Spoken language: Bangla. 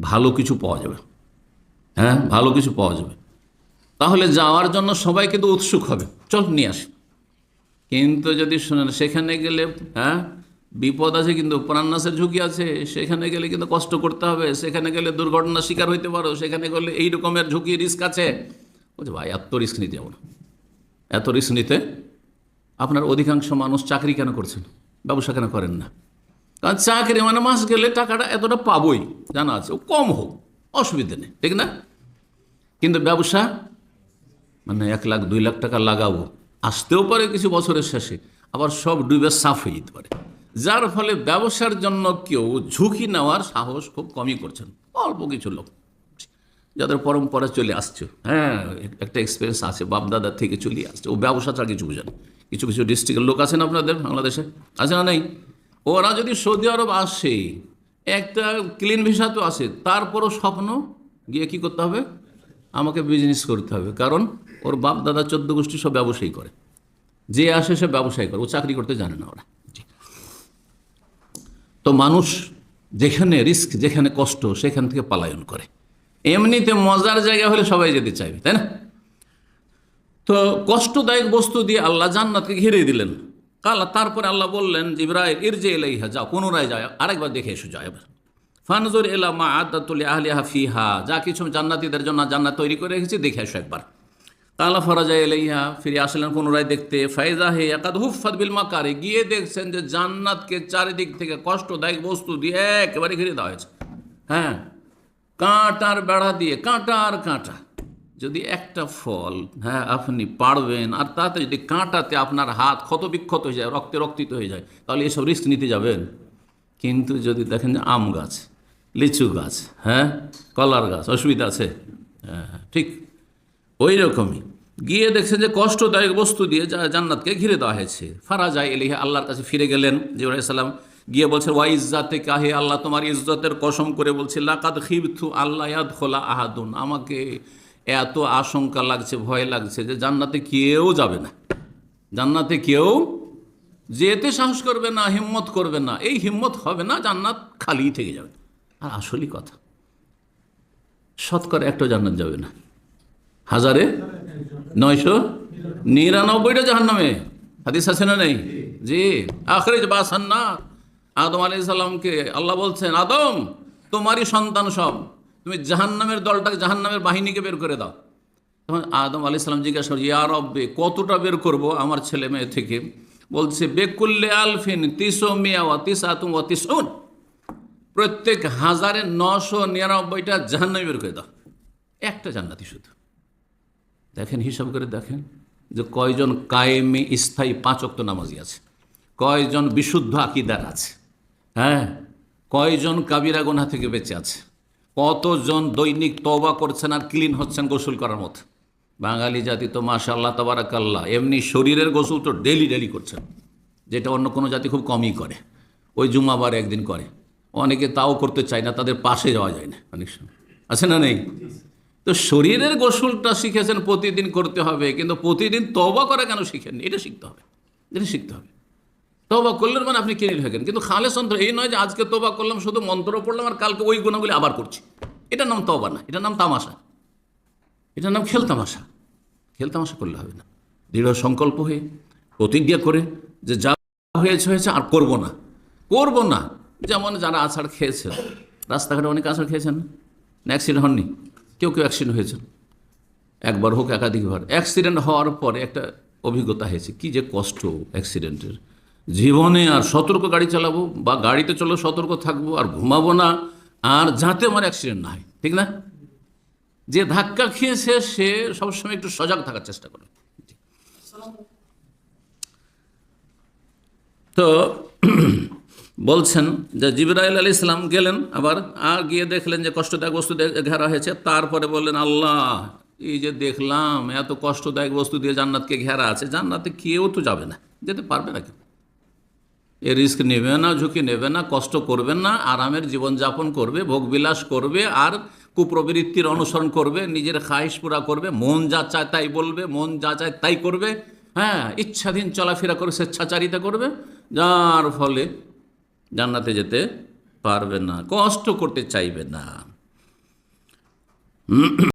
ভালো কিছু পাওয়া যাবে। হ্যাঁ ভালো কিছু পাওয়া যাবে। তাহলে যাওয়ার জন্য সবাই কিন্তু উৎসুক হবে। চল, নিয়ে আসি। কিন্তু যদি শোনেন, সেখানে গেলে হ্যাঁ বিপদ আছে কিন্তু, প্রাণনাশের ঝুঁকি আছে। সেখানে গেলে কিন্তু কষ্ট করতে হবে। সেখানে গেলে দুর্ঘটনার শিকার হইতে পারো। সেখানে গেলে এই রকমের ঝুঁকি, রিস্ক আছে। বলছে, ভাই, এত রিস্ক নিতে যাব না। এত রিস্ক নিতে আপনার অধিকাংশ মানুষ চাকরি কেন করছেন? ব্যবসা কেন করেন না? কারণ চাকরি মানে মাস গেলে টাকাটা এতটা পাবই, জানা আছে। কম হোক, অসুবিধে নেই, ঠিক না? কিন্তু ব্যবসা মানে এক লাখ, দুই লাখ টাকা লাগাবো, আসতেও পারে কিছু বছরের শেষে, আবার সব ডুবে সাফ হয়ে যেতে পারে। যার ফলে ব্যবসার জন্য কেউ ঝুঁকি নেওয়ার সাহস খুব কমই করছেন, অল্প কিছু লোক। যাদের পরম্পরা চলে আসছে হ্যাঁ একটা এক্সপিরিয়েন্স আছে, বাপদাদার থেকে চলে আসছে, ও ব্যবসা ছাড়া কিছু বুঝেন কিছু কিছু ডিস্ট্রিক্টের লোক আছেন আপনাদের, বাংলাদেশে, আছে না নেই? ওরা যদি সৌদি আরব আসে, একটা ক্লিন ভিসা তো আসে তারপরও স্বপ্ন গিয়ে কি করতে হবে? আমাকে বিজনেস করতে হবে। কারণ ওর বাপ দাদা চোদ্দ গোষ্ঠী সব ব্যবসায়ী করে। যে আসে সে ব্যবসায়ী করে, ও চাকরি করতে জানে না ওরা। তো মানুষ যেখানে রিস্ক যেখানে কষ্ট, সেখান থেকে পালায়ন করে। এমনিতে মজার জায়গা হলে সবাই যেতে চাইবে, তাই না? তো কষ্টদায়ক বস্তু দিয়ে আল্লাহ জান্নাতকে ঘিরে দিলেন। কাল তারপরে আল্লাহ বললেন ইব্রাহিম ইরজে এলাইহা যাও, পুনরায় যায় আরেকবার দেখে এসো, যাও এবার। ফানজুর এলা মা আদাতুল আহলিহা ফিহা, যা কিছু জান্নাতীদের জন্য জান্নাত তৈরি করে রেখেছি, দেখে এসো একবার। কালা ফরাজা এলাইহা ফিরে আসলেন পুনরায় দেখতে ফায়দা হে একাদ হুফাত বিল মাকারে, গিয়ে দেখছেন যে জান্নাতকে চারিদিক থেকে কষ্টদায়ক বস্তু দিয়ে একেবারে ঘিরে দেওয়া হয়েছে। হ্যাঁ কাঁটার বেড়া দিয়ে, কাঁটার কাঁটা। যদি একটা ফল হ্যাঁ আপনি পাড়বেন আর তাতে যদি কাঁটাতে আপনার হাত ক্ষত বিক্ষত হয়ে যায় রক্তে রক্তিত হয়ে যায় তাহলে এসব রিস্ক নিতে যাবেন। কিন্তু যদি দেখেন যে আম গাছ লিচু গাছ হ্যাঁ কলার গাছ অসুবিধা আছে হ্যাঁ হ্যাঁ, ঠিক ওই রকমই। গিয়ে দেখছেন যে কষ্টদায়ক বস্তু দিয়ে জান্নাতকে ঘিরে দেওয়া হয়েছে। ফারা যায় এলিহে আল্লাহর কাছে ফিরে গেলেন জিবরাইসাল্লাম গিয়ে বলছে ওয়া ইজ্জাতে কাহে আল্লাহ তোমার ইজ্জতের কসম করে বলছে লাকাদ খিবথু আল্লাহ ইয়াদ খোলা আহাদুন। আমাকে এত আশঙ্কা লাগছে, ভয় লাগছে যে জান্নাতে কেউ যাবে না। জান্নাতে কেউ যেতে সাহস করবে না, হিম্মত করবে না। এই হিম্মত হবে না, জান্নাত খালি থেকে যাবে। আর আসলই কথা, শতকরা একটা জান্নাত যাবে না। হাজারে নয়শো নিরানব্বইটা জাহান নামে হাদিস আছে না নেই? জি। আখরে বাসান্না আদম আলি সাল্লামকে আল্লাহ বলছেন, আদম, তোমারই সন্তান সব। তুমি জাহান্নামের দলটাকে, জাহান্নামের বাহিনীকে বের করে দাও। তখন আদম আলি সাল্লাম জিজ্ঞাসা করছে ইয়া রব্বে, কতটা বের করব আমার ছেলে মেয়ে থেকে? বলছে বেকুল্লে আলফিন তিসো মিয়া ওয়া তিস আতুম তিসুন প্রত্যেক হাজারে নশো নিরানব্বইটা জাহান্নামে বের করে দাও। একটা জান্নাতি শুধু। দেখেন, হিসাব করে দেখেন যে কয়জন কায়েমে, স্থায়ী পাঁচক্ত নামাজি আছে। কয়জন বিশুদ্ধ আকিদার আছে। হ্যাঁ? কয়জন কাবিরা গোনা থেকে বেঁচে আছে। কতজন দৈনিক তবা করছেন আর ক্লিন হচ্ছেন গোসল করার মতো? বাঙালি জাতি তো মাশা আল্লাহ তবারাকাল্লাহ। এমনি শরীরের গোসল তো ডেলি ডেলি করছেন। যেটা অন্য কোনো জাতি খুব কমই করে। ওই জুমাবার একদিন করে। অনেকে তাও করতে চায় না, তাদের পাশে যাওয়া যায় না। অনেক সময়। আছে না নেই? তো শরীরের গোসলটা শিখেছেন, প্রতিদিন করতে হবে। কিন্তু প্রতিদিন তবা করা কেন শিখেননি? এটা শিখতে হবে। এটা শিখতে হবে। তবা করলেন মানে আপনি কিনে থাকেন কিন্তু খালে সন্ত্র এই নয় যে আজকে তবা করলাম, শুধু মন্ত্র পড়লাম আর কালকে ওই গুণাগুলি আবার করছি। এটার নাম তবা না, এটার নাম তামাশা। এটার নাম খেলতামাশা খেলতামাশা করলে হবে না। দৃঢ় সংকল্প হয়ে, প্রতিজ্ঞা করে যে যা হয়েছে হয়েছে আর করব না। করব না। যেমন যারা আছাড় খেয়েছেন, রাস্তাঘাটে অনেক আছাড় খেয়েছেন না? অ্যাক্সিডেন্ট হননি? কেউ কেউ অ্যাক্সিডেন্ট হয়েছেন। একবার হোক একাধিকবার। অ্যাক্সিডেন্ট হওয়ার পরে একটা অভিজ্ঞতা হয়েছে। কি যে কষ্ট অ্যাক্সিডেন্টের জীবনে আর সতর্ক গাড়ি চালাবো বা গাড়িতে চলো সতর্ক থাকব আর ঘুমাবো না, আর যাতে আমার অ্যাক্সিডেন্ট না হয়, ঠিক না? যে ধাক্কা খেয়েছে সে সবসময় একটু সজাগ থাকার চেষ্টা করে। তো বলছেন যে জিবরাইল আলী ইসলাম গেলেন আবার, আর গিয়ে দেখলেন যে কষ্টদায়ক বস্তু ঘেরা হয়েছে, তারপরে বললেন, আল্লাহ, এই যে দেখলাম, এত কষ্টদায়ক বস্তু দিয়ে জান্নাতকে ঘেরা আছে, জান্নাতে কেউ তো যাবে না, যেতে পারবে না কেউ। এ রিস্ক নেবে না, ঝুঁকি নেবে না, কষ্ট করবে না, আরামের জীবনযাপন করবে, ভোগবিলাস করবে আর কুপ্রবৃত্তির অনুসরণ করবে, নিজের খাহিস পুরা করবে, মন যা চায় তাই বলবে, মন যা চায় তাই করবে হ্যাঁ ইচ্ছাধীন চলাফেরা করে স্বেচ্ছাচারিতা করবে, যার ফলে জান্নাতে যেতে পারবে না, কষ্ট করতে চাইবে না।